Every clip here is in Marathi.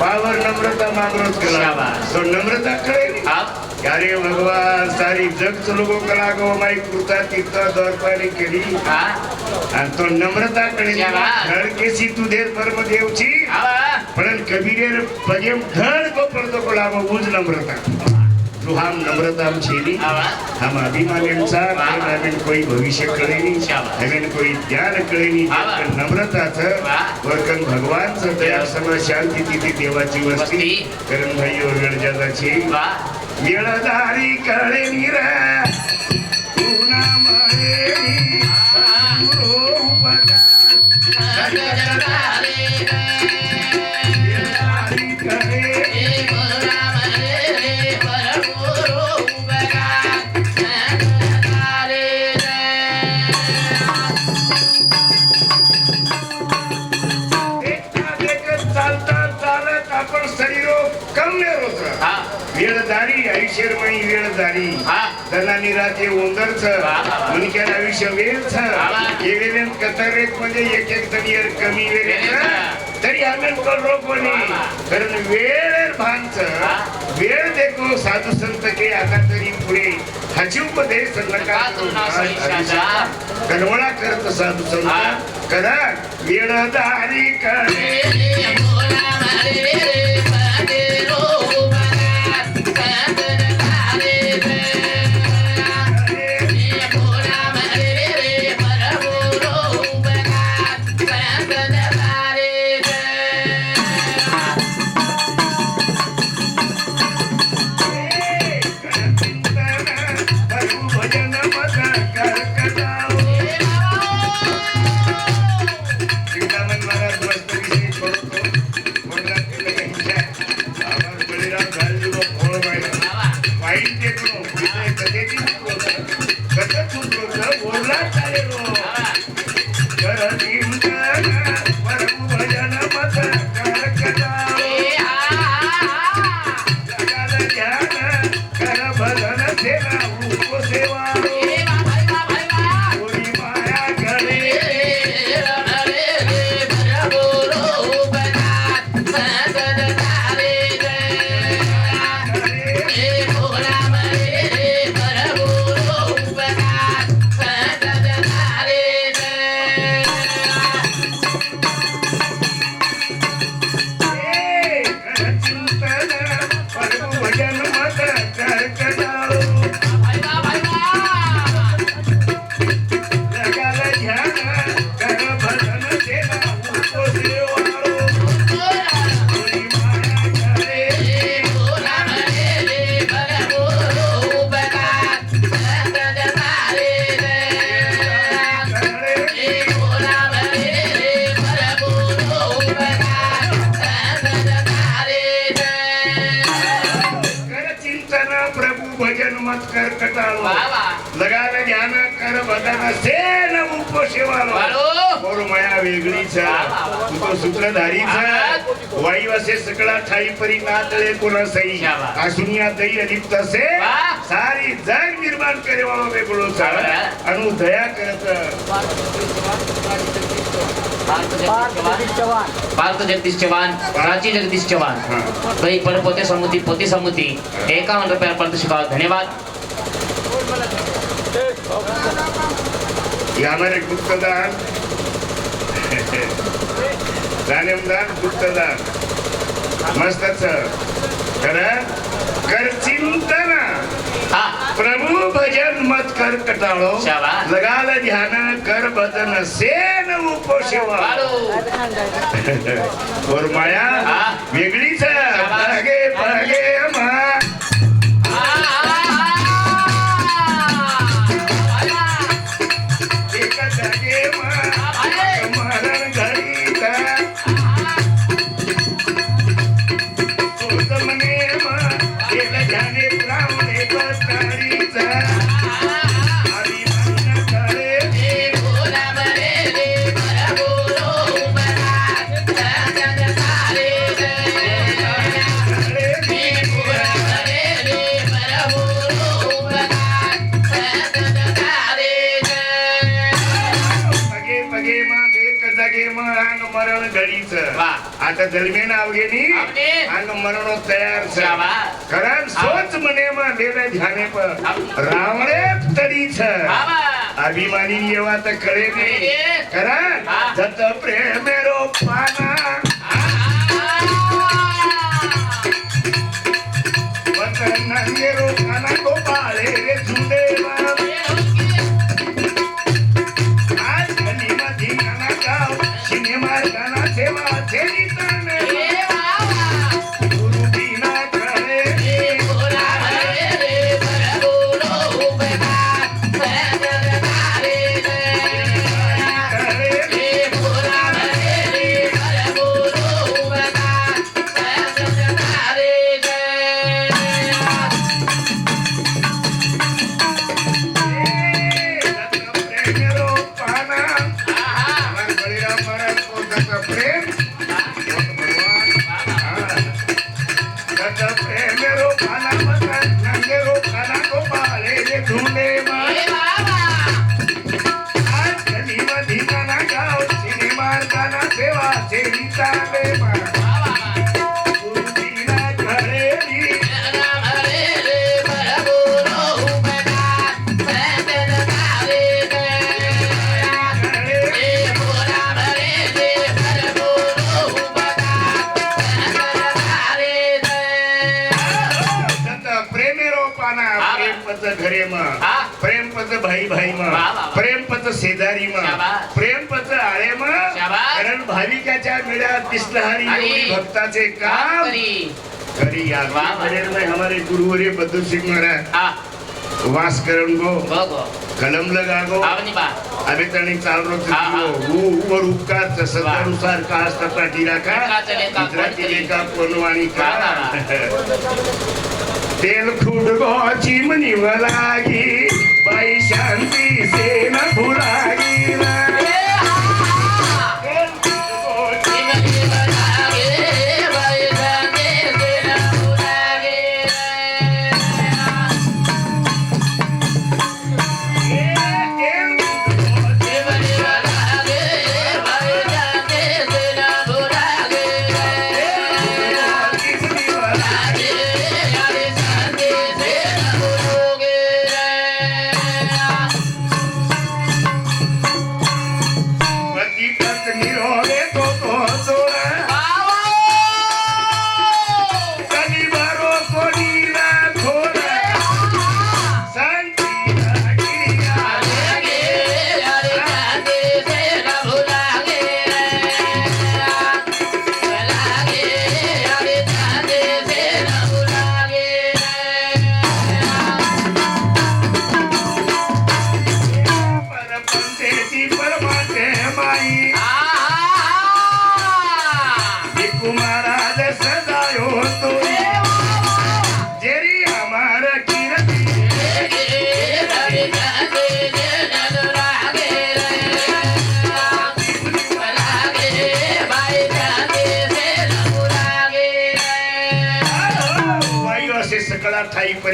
पावर नम्रता मागरोज केला. तो नम्रता कळेल हा अरे भगवान सारी जग चलो कला गो माई कृता तीर्थ दरपारी केली. आणि तो नम्रता कळेल शाबास. धडकेसी तू देर परम देवची पण कबीरेर पजेम धड को पडतो कोला उज नम्रता. सुहाम नम्रताम छेदी हम छेली हा हम कोई भविष्य कळेनी शाबास. नवीन कोई ज्ञान कळेनी वाह. नम्रताचं वाह. वर्कन भगवानचं त्या सम शांती तिथे देवाची वस्ती वस्ती. करण भाई ओरगड जगाची वा येळदारी कळे निर Yeah. वेळदारी आयुष्यमयी वेळदारी धनानी राजे ओंदरच. मुनक्यान आयुष्य वेळच वेळेन कतरेक म्हणजे एक एक तरी एर कमी वेळेच. तरी आम्ही करो कोणी. कारण वेळ भानच. वेळ देखो साधू संत के आता तरी पुढे हाची उपदेश. कनवळा करत साधू संत. करा वेळदारी करे perro! भजन मत कर कटाळो. लगाल ध्यान कर बदन सेन उपशिवालो. मोर माया वेगळीचा तो सूत्रधारीचा वायू असे सकळा ठाई परी नातळे कोणा सई शाबास. आसुनिया दई अलिप्त असे. सारी जग निर्माण करे बाबा वेगळो शाबास. अनु दया करत. पार्थ जगदीश चव्हाण. प्राची जगदीश चव्हाण. भाई पर पोते समुती पोती समुती. एकावन्न रुपया पारितोषिक धन्यवाद. हे हमारे गुप्तदान. जानेमदान गुप्तदान. मस्तच कर कर चिंतन. भजन मत कर कटाळो. लगाल ध्यान कर बदन सेन उपशिवा माया. वेगळीच आता दरम्यान अवघेनी अवघे. अंग मरणो तयार. कारण सोच मने मा देवे ध्याने पर अवघे. रावणे तरी छ अभिमानी येवा तर कळे नाही. कारण हा. घरे म. प्रेम पत भाई भाई म. प्रेम पत शेजारी म. प्रेम पत आळे म. कारण भाविकाच्या मिळ्यात दिसणारी. एवढी भक्ताचे काम खरी या हमारे गुरुवरे बद्दू सिंह महाराज वास करण गो कलम लगा गो अबे तणी चाल रो. वो वर उपकार सत्तानुसार का असता का लेखा कोण मित्राचे करी? लेखा कोणवाणी का तेल खुडगोची म्हणी लागी बाई शांती सेना पुरा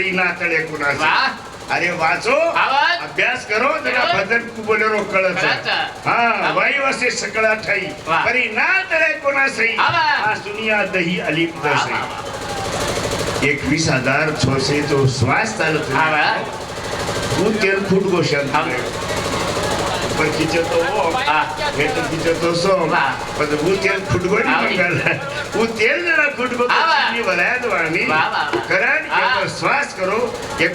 परी नातळे कुणाचे. अरे वाचो. अभ्यास करो जरा करो. भजन कुबोलेरो कळत. हा वायू असे सकळा ठाई वा. परी नातळे कोणासई आवाज. हा दुनिया दही अलिप्त एकवीस हजार छोसे तो श्वास चालत. तू तेल फूट गोशाल पण खिचतो तो हा. हे तर खिचतो सो वा. पण वो तेल फुटगोनी आवडी. मंगाला वो तेल जरा फुटगो आवा. तो वलायत वाणी वा, वा, वा. करण हा. एक पर श्वास करो एक